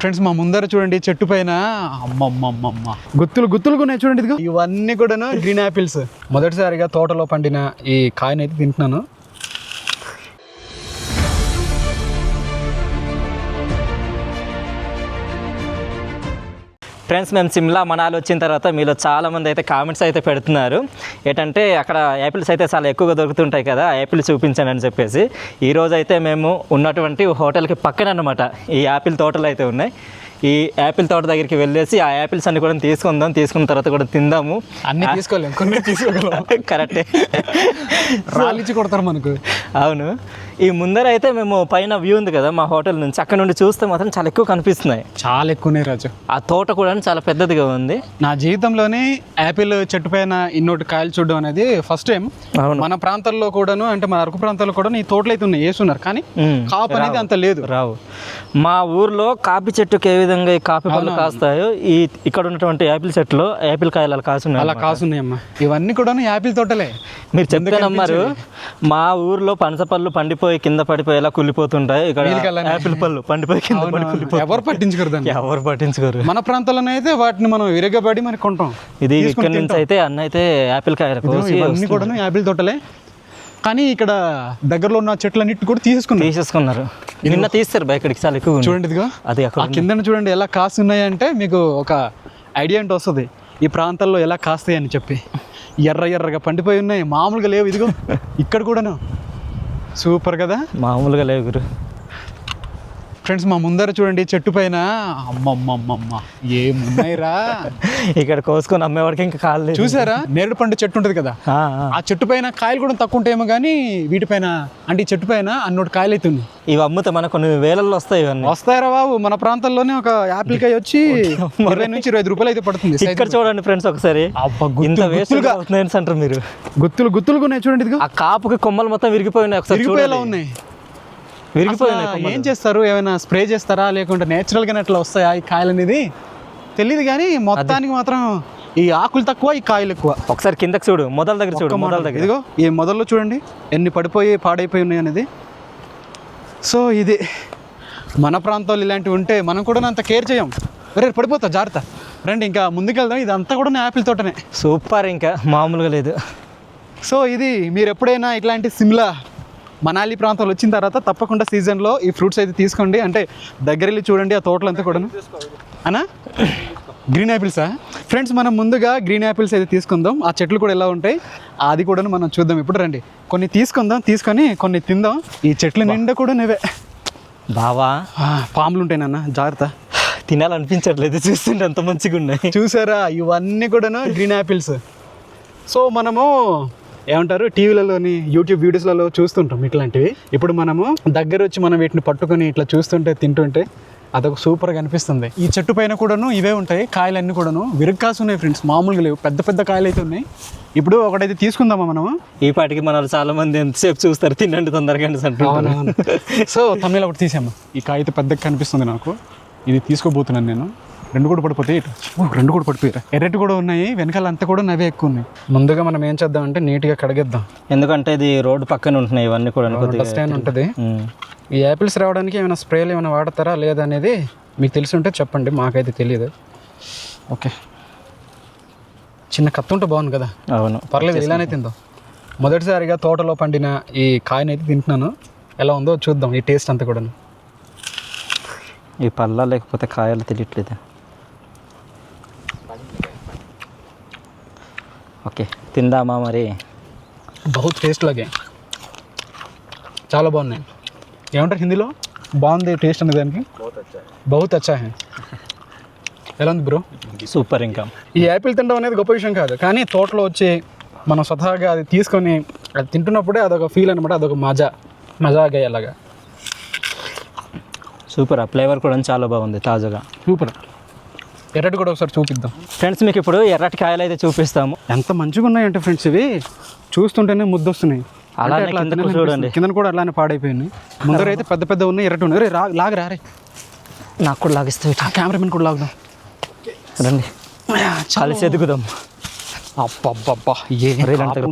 Friends మా ముందర చూడండి చెట్టు పైన. అమ్మమ్మమ్మమ్మ. గుత్తులు గుత్తులు ఉన్నాయి చూడండి ఇదిగో. ఇవన్నీ కూడాను గ్రీన్ యాపిల్స్ మొదటిసారిగా తోటలో పండిన ఈ కాయనైతే తింటున్నాను. ఫ్రెండ్స్ మేము సిమ్లా మనాలి వచ్చిన తర్వాత మీలో చాలామంది అయితే కామెంట్స్ అయితే పెడుతున్నారు. ఏంటంటే అక్కడ యాపిల్స్ అయితే చాలా ఎక్కువగా దొరుకుతుంటాయి కదా యాపిల్ చూపించాను అని చెప్పేసి. ఈ అయితే మేము ఉన్నటువంటి హోటల్కి పక్కన అనమాట ఈ యాపిల్ తోటలు అయితే ఉన్నాయి. ఈ యాపిల్ తోట దగ్గరికి వెళ్ళేసి ఆ యాపిల్స్ అన్ని కూడా తీసుకుందాం తీసుకున్న తర్వాత కూడా తిందాము. అన్ని తీసుకోలేము కొన్ని తీసుకోగలం. కరెక్టే. రాలిచ్చి కొడతారు మనకు. అవును. ఈ ముందర అయితే మేము పైన వ్యూ ఉంది కదా మా హోటల్ నుంచి అక్కడ నుండి చూస్తే మాత్రం చాలా ఎక్కువ కనిపిస్తున్నాయి. చాలా ఎక్కువనే రాజు. ఆ తోట కూడా చాలా పెద్దదిగా ఉంది. నా జీవితంలోనే యాపిల్ చెట్టు పైన ఇన్నోటి కాయలు చూడడం అనేది ఫస్ట్ టైం అవును. మన ప్రాంతాల్లో కూడాను అంటే మన అరకు ప్రాంతాల్లో కూడా ఈ తోటలు అయితే ఉన్నాయి వేస్తున్నారు కానీ. కాపు అనేది అంత లేదు. రావు. మా ఊర్లో కాఫీ చెట్టుకి ఏ విధంగా ఈ కాఫీ పళ్ళు కాస్తాయో ఈ ఇక్కడ ఉన్నటువంటి యాపిల్ చెట్లు యాపిల్ కాయలు అలా కాసున్నాయి అలా కాసున్నాయమ్మా ఇవన్నీ కూడాను యాపిల్ తోటలే. మీరు చెప్తే నమ్మారు మా ఊర్లో పనస పళ్ళు పండిపోయి కింద పడిపోయేలా కుళ్ళిపోతుంటాయి. ఇక్కడ. యాపిల్ పళ్ళు పండిపోయి కింద పడి కుళ్ళిపోయి ఎవరు పట్టించుకోరు ఎవరు పట్టించుకోరు. మన ప్రాంతాల్లోనే అయితే వాటిని మనం విరగబడి మనకి కొంటాం. ఇది ఇక్కడ నుంచి అయితే అన్న అయితే యాపిల్ కాయలు ఇవన్నీ కూడాను యాపిల్ తోటలే. కానీ ఇక్కడ దగ్గరలో ఉన్న చెట్లన్నిటి కూడా తీసేసుకున్నాం తీసేసుకున్నారు. నిన్న తీస్తారు బా ఇక్కడికి చాలా ఎక్కువ చూడండి ఇదిగో. అది అక్కడ ఆ కిందన చూడండి ఎలా కాస్తున్నాయి అంటే మీకు ఒక ఐడియా అంటే వస్తుంది. ఈ ప్రాంతాల్లో ఎలా కాస్తాయి అని చెప్పి. ఎర్ర ఎర్రగా పండిపోయి ఉన్నాయి. మామూలుగా లేవు ఇదిగో. ఇక్కడ కూడాను. సూపర్ కదా? మామూలుగా లేవు గురు. ఫ్రెండ్స్ మా ముందర చూడండి చెట్టు పైన. అమ్మమ్మమ్మమ్మ ఏమున్నాయిరా? ఇక్కడ కోసుకొని అమ్మేవాడికి ఇంకా లేదు. చూసారా? నేరేడు పండు చెట్టు ఉంటుంది కదా? ఆ, చెట్టు పైన కాయలు కూడా తక్కువ ఉంటాయేమో కానీ వీటిపైన అంటే ఈ చెట్టు పైన అన్నోటి కాయలు అయితే ఇవి అమ్ముతే మనకు కొన్ని వేలల్లో వస్తాయి ఇవన్నీ. వస్తాయరా బాబు మన ప్రాంతంలోనే ఒక యాపిల్ కాయ వచ్చి ఇరవై నుంచి ఇరవై ఐదు రూపాయలు అయితే పడుతుంది ఇక్కడ చూడండి ఫ్రెండ్స్ ఒకసారి. ఇంత గుత్తులు అంటారు మీరు. గుత్తులు గుత్తులుగా ఉన్నాయి చూడండి ఆ కాపుకి కొమ్మలు మొత్తం విరిగిపోయి ఉన్నాయి ఒకసారి. ఉన్నాయి. విరిగిపోయి అసలు ఉన్నాయి ఏం చేస్తారు? ఏమైనా స్ప్రే చేస్తారా? లేకుంటే నేచురల్ గానే అట్లా వస్తాయా ఈ కాయలు అనేది తెలియదు కానీ మొత్తానికి మాత్రం ఈ ఆకులు తక్కువ ఈ కాయలు ఎక్కువ. ఒకసారి కిందకి చూడు మొదల దగ్గర చూడు మొదల. దగ్గర. ఇదిగో ఈ మొదల్లో చూడండి. ఎన్ని పడిపోయి పాడైపోయి ఉన్నాయి అనేది సో ఇది మన ప్రాంతాలు ఇలాంటివి ఉంటే మనం కూడా అంత కేర్ చేయం. రే పడిపోతా జాగ్రత్త. రండి ఇంకా ముందుకెళ్దాం. ఇదంతా కూడా యాపిల్ తోటనే. సూపర్ ఇంకా మామూలుగా లేదు. సో ఇది మీరు ఎప్పుడైనా ఇట్లాంటి సిమ్లా మనాలి ప్రాంతాలు వచ్చిన తర్వాత తప్పకుండా సీజన్లో ఈ ఫ్రూట్స్ అయితే తీసుకోండి. అంటే దగ్గర వెళ్ళి చూడండి ఆ తోటలంతా కూడాను. అనా? గ్రీన్ యాపిల్సా ఫ్రెండ్స్ మనం ముందుగా గ్రీన్ యాపిల్స్ అయితే తీసుకుందాం. ఆ చెట్లు కూడా ఎలా ఉంటాయి? అది కూడా మనం చూద్దాం. ఇప్పుడు రండి. కొన్ని తీసుకుందాం తీసుకొని కొన్ని తిందాం. ఈ చెట్ల నిండా కూడా నువ్వే. బావా. పాములు ఉంటాయి నాన్న. జాగ్రత్త. తినాలనిపించట్లేదు. చూస్తుంటే ఎంత మంచిగా ఉన్నాయి చూసారా? ఇవన్నీ కూడాను గ్రీన్ యాపిల్స్ సో మనము ఏమంటారు? టీవీలలోని యూట్యూబ్ వీడియోస్లలో చూస్తుంటాం ఇట్లాంటివి. ఇప్పుడు మనము దగ్గర వచ్చి మనం వీటిని పట్టుకొని ఇట్లా చూస్తుంటే తింటుంటే అదొక సూపర్గా అనిపిస్తుంది. ఈ చెట్టు పైన కూడాను ఇవే ఉంటాయి కాయలన్నీ కూడాను. విరగ్కాసు ఉన్నాయి ఫ్రెండ్స్ మామూలుగా లేవు. పెద్ద పెద్ద కాయలు అయితే ఉన్నాయి. ఇప్పుడు ఒకటైతే తీసుకుందామా మనము? ఈ పాటికి మన చాలా మంది ఎంతసేపు చూస్తారు తినండి తొందరగా సో తమిళ ఒకటి తీసాము ఈ కాయ అయితే పెద్దగా కనిపిస్తుంది నాకు. ఇది తీసుకోబోతున్నాను నేను. రెండు కూడా పడిపోతాయి. ఇటు. ఓ, రెండు కూడా పడిపోయారు ఎర్రటి కూడా ఉన్నాయి వెనకాల అంతా కూడా నవే ఎక్కువ ఉన్నాయి. ముందుగా మనం ఏం చేద్దాం అంటే నీట్గా కడిగేద్దాం. ఎందుకంటే ఇది రోడ్డు పక్కన ఉంటున్నాయి ఇవన్నీ కూడా కొద్దిగా అయిన ఉంటుంది. ఉమ్. ఈ యాపిల్స్ రావడానికి ఏమైనా స్ప్రేలు ఏమైనా వాడతారా లేదా అనేది మీకు తెలిసి ఉంటే చెప్పండి మాకైతే తెలియదు. ఓకే. చిన్న కత్తి ఉంటే బాగుంది కదా? అవును. పర్లేదు ఇలానే తిందాం. మొదటిసారిగా తోటలో పండిన ఈ కాయనైతే తింటున్నాను. ఎలా ఉందో చూద్దాం ఈ టేస్ట్ అంతా కూడా ఈ పళ్ళ లేకపోతే కాయలు తెలియట్లేదు. ఓకే తిందామా మరి? బహుత్ టేస్ట్ లాగే. చాలా బాగున్నాయి. ఏమంటారు హిందీలో? బాగుంది టేస్ట్ అనే దానికి? బహుత్ అచ్చా హే ఎలా ఉంది బ్రో? సూపర్ ఇంకా. ఈ యాపిల్ తినడం అనేది గొప్ప విషయం కాదు కానీ తోటలో వచ్చి మనం స్వతహాగా అది తీసుకొని అది తింటున్నప్పుడే అదొక ఫీల్ అనమాట అదొక మజా. మజాగా అలాగా సూపర్ ఆ ఫ్లేవర్ కూడా చాలా బాగుంది తాజాగా. సూపర్. ఎర్రటి కూడా ఒకసారి చూపిద్దాం. ఫ్రెండ్స్ మీకు ఇప్పుడు ఎర్రటి కాయలు అయితే చూపిస్తాము. ఎంత మంచిగా ఉన్నాయంటే ఫ్రెండ్స్ ఇవి? చూస్తుంటేనే ముద్దొస్తున్నాయి. తినాలనిపిస్తుంది. చూడండి. కిందన కూడా అలానే పాడైపోయినాయి. ముందర అయితే పెద్ద పెద్ద ఉన్నాయి ఎర్రటి ఉన్నాయి. రే రా లాగ రారే నాకు కూడా లాగిస్తే ఆ కెమెరామెన్ కూడా లాగుదాం. రండి. కలిసి ఎదుగుదాం. అబ్బబ్బబ్బా ఏ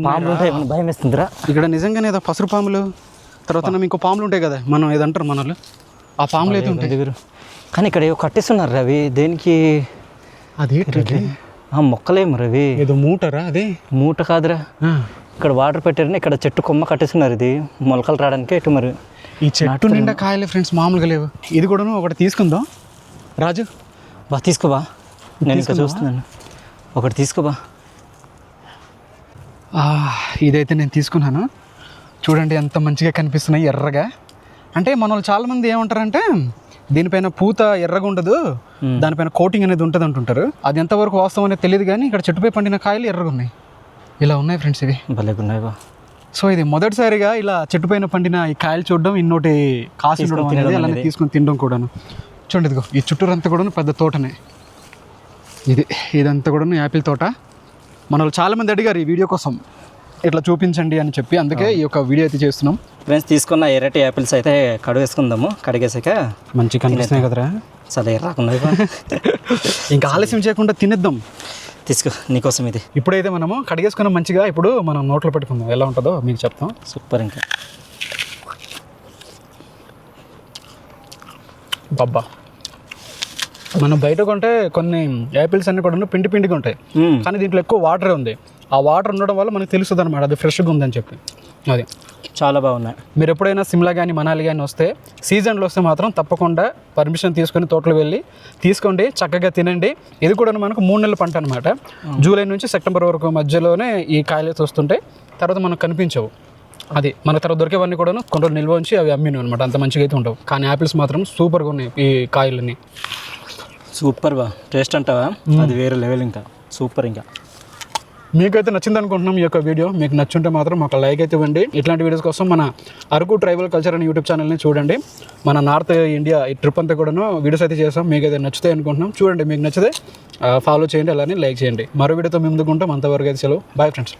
పాములు. ఉంటాయి భయం వేస్తుందిరా? ఇక్కడ నిజంగానే ఏదో పసురు పాములు తర్వాత ఇంకో పాములు ఉంటాయి కదా మనం ఏదంటారు మన వాళ్ళు. ఆ పాములు అయితే ఉంటాయి ఎదుగురు కానీ ఇక్కడ ఏవో కట్టేస్తున్నారు రవి. దేనికి? అది ఆ మొక్కలేము రవి. ఏదో మూటరా అది? మూట కాదురా. ఇక్కడ వాటర్ పెట్టారని ఇక్కడ చెట్టు కొమ్మ కట్టేస్తున్నారు ఇది. మొలకలు రావడానికి ఇటు మరి. ఈ చెట్టు నిండా కాయలే ఫ్రెండ్స్ మామూలుగా లేవు. ఇది కూడాను ఒకటి తీసుకుందాం. రాజు. బా తీసుకోబా నేను ఇంకా చూస్తున్నాను. ఒకటి తీసుకోబా ఆ, ఇదైతే నేను తీసుకున్నాను. చూడండి ఎంత మంచిగా కనిపిస్తున్నాయి ఎర్రగా. అంటే మన చాలామంది ఏమంటారంటే దీనిపైన పూత ఎర్రగా ఉండదు దానిపైన కోటింగ్ అనేది ఉంటుంది అంటుంటారు. అది ఎంతవరకు వాస్తవం అనేది తెలియదు కానీ ఇక్కడ చెట్టుపై పండిన కాయలు ఎర్రగా ఉన్నాయి. ఇలా ఉన్నాయి ఫ్రెండ్స్ ఇవి. భలేగున్నాయి బా. సో ఇది మొదటిసారిగా ఇలా చెట్టుపైన పండిన ఈ కాయలు చూడడం ఇన్నోటి కాసి అనేది అలానే తీసుకొని తినడం కూడాను. చూడండి ఇదిగో ఈ చుట్టూరంతా కూడా పెద్ద తోటనే. ఇది ఇదంతా కూడా యాపిల్ తోట. మన వాళ్ళు చాలామంది అడిగారు ఈ వీడియో కోసం. ఇట్లా చూపించండి అని చెప్పి అందుకే ఈ యొక్క వీడియో అయితే చేస్తున్నాం. ఫ్రెండ్స్ తీసుకున్న ఎర్రటి యాపిల్స్ అయితే కడిగేసుకుందాము కడిగేసాక మంచి కనిపిస్తున్నాయి కదరా? చాలా ఎర్రకున్నాయి బా ఇంకా ఆలస్యం చేయకుండా తినేద్దాం. తీసుకో నీకోసం ఇది. ఇప్పుడైతే మనము కడిగేసుకున్న మంచిగా ఇప్పుడు మనం నోట్లో పెట్టుకుందాం. ఎలా ఉంటుందో మీకు చెప్తాం. సూపర్ ఇంకా. బబ్బా మనం బయట కొంటే కొన్ని యాపిల్స్ అన్ని కూడా పిండి పిండిగా ఉంటాయి. కానీ దీంట్లో ఎక్కువ వాటర్ ఉంది. ఆ వాటర్ ఉండడం వల్ల మనకు తెలుస్తుంది అనమాట అది ఫ్రెష్గా ఉందని చెప్పి. అది. చాలా బాగున్నాయి. మీరు ఎప్పుడైనా సిమ్లా కానీ మనాలి కానీ వస్తే సీజన్లో వస్తే మాత్రం తప్పకుండా పర్మిషన్ తీసుకొని తోటలు వెళ్ళి తీసుకోండి చక్కగా తినండి. ఇది కూడా మనకు మూడు నెలల పంట అనమాట జూలై నుంచి సెప్టెంబర్ వరకు మధ్యలోనే ఈ కాయలు అయితే వస్తుంటాయి తర్వాత మనకు కనిపించవు. అది మన తర్వాత దొరికేవన్నీ కూడా కొన్ని రోజులు నిల్వ ఉంచి అవి అమ్మిను అనమాట అంత మంచిగా అయితే ఉండవు. కానీ యాపిల్స్ మాత్రం సూపర్గా ఉన్నాయి ఈ కాయలన్నీ. సూపర్ బా టేస్ట్ అంటావా? అది వేరే లెవెల్ ఇంకా. సూపర్ ఇంకా. మీకైతే నచ్చింది అనుకుంటున్నాం ఈ యొక్క వీడియో. మీకు నచ్చుంటే మాత్రం మాకు లైక్ అయితే ఇవ్వండి. ఇట్లాంటి వీడియోస్ కోసం మన అరకు ట్రైబల్ కల్చర్ అనే యూట్యూబ్ ఛానల్ని చూడండి. మన నార్త్ ఇండియా ఈ ట్రిప్ అంతా కూడాను వీడియోస్ అయితే చేస్తాం మీకు అయితే నచ్చుతాయి అనుకుంటున్నాం. చూడండి మీకు నచ్చితే ఫాలో చేయండి అలానే లైక్ చేయండి. మరో వీడియోతో మేము ముందుకుంటాం అంతవరకు అయితే సెలవు. Bye friends